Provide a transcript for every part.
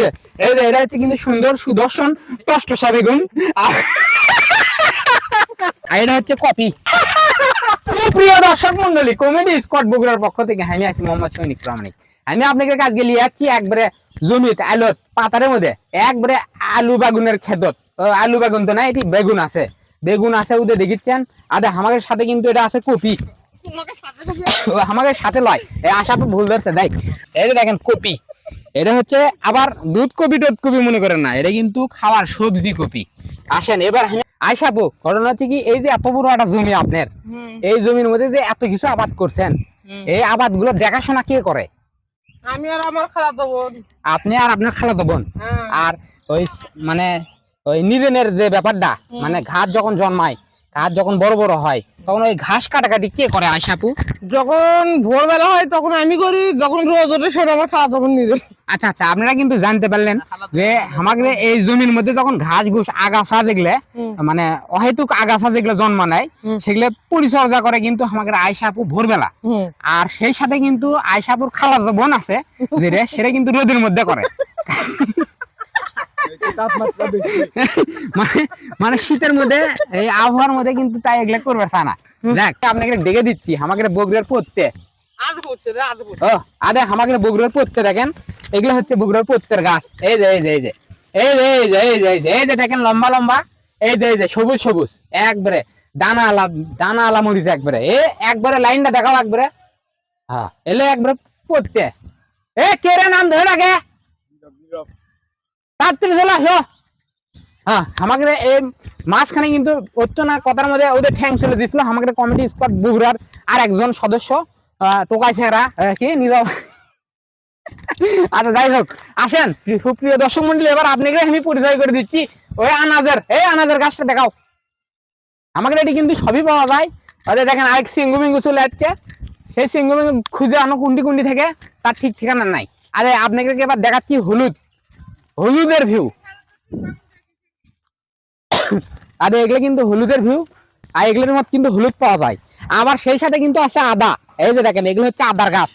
যে এই যে এটা হচ্ছে কিন্তু সুন্দর সুদর্শন বেগুন আর এটা হচ্ছে কপি। প্রিয় দর্শক মন্ডলী কমেডি স্কট বগুড়ার পক্ষ থেকে আমি আছি মোহাম্মদ সৈনিক প্রামাণিক। আমি আপনাকে লিয়ে যাচ্ছি একবারে জমিতে আলত পাতারের মধ্যে একবারে আলু বাগুনের খেতত আলু বাগুন তো না এটি বেগুন আছে। বেগুন আছে ওদের দেখিচ্ছেন। আদা আমাদের সাথে কিন্তু এটা আছে কপি। আমাদের সাথে লয়। এই আশা তো ভুল ধরছে দেখ। এই দেখেন কপি। এটা হচ্ছে আবার দুধ কপি টুধ কপি মনে করেন না এটা কিন্তু খাওয়ার সবজি কপি। আসেন এবার আমি আইসাবো ঘটনা হচ্ছে কি এই যে এত বড় একটা জমি আপনার এই জমির মধ্যে যে এত কিছু আবাদ করছেন এই আবাদগুলো দেখাশোনা কে করে? আমি আর আমার খালা দেবো আপনি আর আপনার খালাতো বোন? হ্যাঁ। আর ওই মানে ওই নিরেনের যে ব্যাপারটা মানে ঘাস যখন জন্মায় ঘাস যখন বড় বড় হয় তখন ওই ঘাস কাটাকাটি কে করে আয়সাপু যখন ভোরবেলা হয় তখন আমি করি যখন রোজ ওঠে সেটা আমার খালা তখন নিজে আচ্ছা আচ্ছা আপনারা কিন্তু জানতে পারলেন যে আমাদের এই জমির মধ্যে যখন ঘাস ঘুষ আগাছা যেগুলো মানে অহেতুক আগাছা যেগুলো জন্ম নেয় সেগুলো পরিচর্যা করে কিন্তু আমাদের আয়সাপু ভোরবেলা। আর সেই সাথে কিন্তু আয়সাপুর খালা যে বোন আছে যেটা সেটা কিন্তু রোদের মধ্যে করে। মানে মানে শীতের মধ্যে এই আবহাওয়ার মধ্যে কিন্তু তাই এগুলা করবে তা না। দেখ আপনাকে ডেকে দিচ্ছি আমাকে বগুড়ার পড়তে। এগুলো হচ্ছে পত্তের গাছ। এই যে দেখেন লম্বা লম্বা। সবুজ সবুজ। দানা একবারে। এলে একবারে এ, কে রে নাম ধরে হ্যাঁ আমাকে এই মাঝখানে কিন্তু না কথার মধ্যে ওদের ঠ্যাং চলে দিছিল আমাকে কমিটি স্কোয়াড বগুড়ার আর একজন সদস্য টোকাই আহ, কি? নীরব আচ্ছা যাই হোক আসেন। সুপ্রিয় দর্শক মন্ডলী এবার আপনাকে আমি পরিচয় করে দিচ্ছি। ওই আনাজের এই আনাজের গাছটা দেখাও। আমাকে এটি কিন্তু সবই পাওয়া যায়। ওদের দেখেন আরেক সিঙ্গু মিঙ্গু চলে যাচ্ছে সেই সিঙ্গু মিঙ্গু খুঁজে আনো কুন্ডি কুন্ডি থেকে। তার ঠিক ঠিকানা নাই। আরে আপনাকে এবার দেখাচ্ছি হলুদ। হলুদের ভিউ। আরে এগুলো কিন্তু হলুদের ভিউ। আর এগুলোর মধ্যে কিন্তু হলুদ পাওয়া যায়। আবার সেই সাথে কিন্তু আছে আদা। এই যে দেখেন এগুলো হচ্ছে আদার গাছ।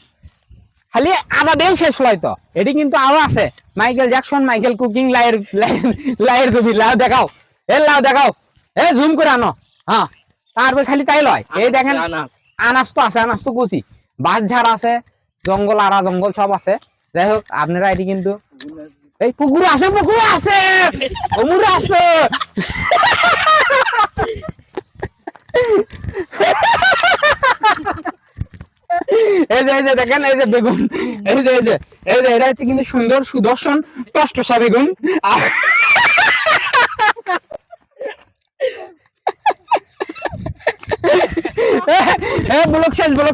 খালি আদা দিয়েও শেষ নয় তো। এটি কিন্তু আরও আছে। মাইকেল জ্যাকসন মাইকেল কুকিং লাইয়ের লাইয়ের- ছবি। লাউ দেখাও। এ লাউ দেখাও। এ জুম করে আনো। হ্যাঁ। তারপর খালি তাই লয়। এই দেখেন আনাজ তো আছে আনাজ তো কুচি। বাঁশ ঝাড় আছে জঙ্গল আড়া জঙ্গল সব আছে। যাই হোক আপনারা এটি কিন্তু এই পুকুর আছে পুকুর আছে! অমুর আছে! এই যে এই যে দেখেন, এই যে বেগুন। এই যে এই যে এই যে, এটা হচ্ছে কিন্তু সুন্দর সুদর্শন টসটসা বেগুন। এ ব্লক শেষ, ব্লক